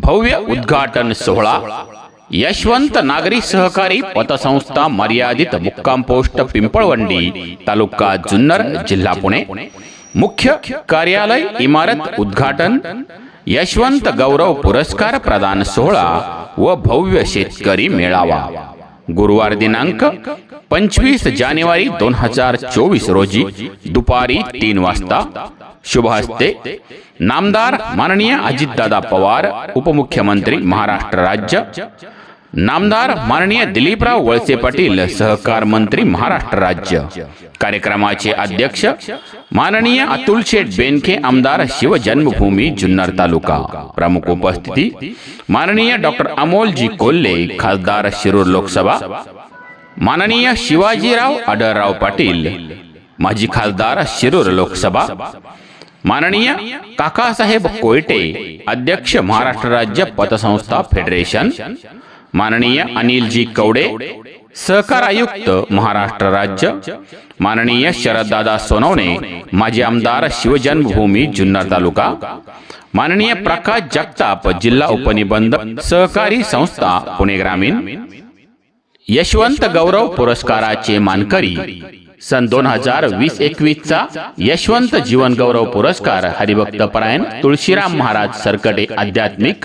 भव्य उद्घाटन सोहळा। यशवंत नागरी सहकारी पतसंस्था मर्यादित मुक्काम पोस्ट पिंपळवंडी तालुका जुन्नर, जिल्हा पुणे। मुख्य कार्यालय, इमारत उद्घाटन। यशवंत गौरव पुरस्कार प्रदान सोहळा व भव्य शेतकरी मेळावा। गुरुवार दिनांक पंचवीस जानेवारी दोन हज़ार चोवीस रोजी दुपारी तीन वाजता शुभ हस्ते नामदार माननीय अजितदादा पवार उपमुख्यमंत्री महाराष्ट्र राज्य। नामदार माननीय दिलीपराव वळसे पाटील सहकार मंत्री महाराष्ट्र राज्य। कार्यक्रमाचे अध्यक्ष माननीय अतुल शेठ बेनके आमदार शिवजन्मभूमी जुन्नर तालुका। प्रमुख उपस्थिती माननीय डॉक्टर अमोलजी कोल्हे खासदार शिरूर लोकसभा। माननीय शिवाजीराव अडरराव पाटील माजी खासदार शिरूर लोकसभा. माननीय काकासाहेब कोयटे अध्यक्ष महाराष्ट्र राज्य पतसंस्था फेडरेशन. माननीय अनिलजी कवडे सहकार आयुक्त महाराष्ट्र राज्य. माननीय शरददादा सोनवणे माजी आमदार शिवजन्मभूमी जुन्नर तालुका. माननीय प्रकाश जगताप जिल्हा उपनिबंधक सहकारी संस्था पुणे ग्रामीण. यशवंत गौरव पुरस्काराचे मानकरी सन दोन हजार वीस एकवीसचा यशवंत जीवन गौरव पुरस्कार हरिभक्त परायण तुळशीराम महाराज सरकटे आध्यात्मिक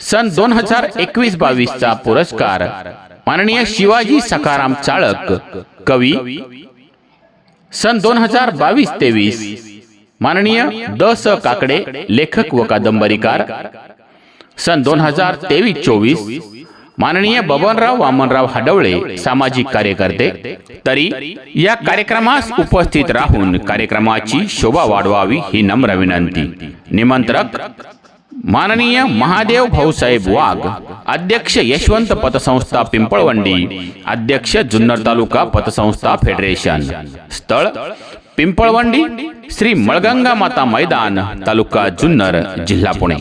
सन दोन हजार एकवीस बावीसचा पुरस्कार माननीय शिवाजी सकाराम चाळक कवी सन दोन हजार बावीस तेवीस माननीय द स काकडे लेखक व कादंबरीकार सन दोन हजार तेवीस चोवीस माननीय बबनराव वामनराव हडवळे सामाजिक कार्यकर्ते तरी या कार्यक्रमास उपस्थित राहून कार्यक्रमाची शोभा वाढवावी ही नम्र विनंती. निमंत्रक माननीय महादेव भाऊसाहेब वाघ अध्यक्ष यशवंत पतसंस्था पिंपळवंडी अध्यक्ष जुन्नर तालुका पतसंस्था फेडरेशन. स्थळ पिंपळवंडी श्री मळगंगा माता मैदान तालुका जुन्नर जिल्हा पुणे.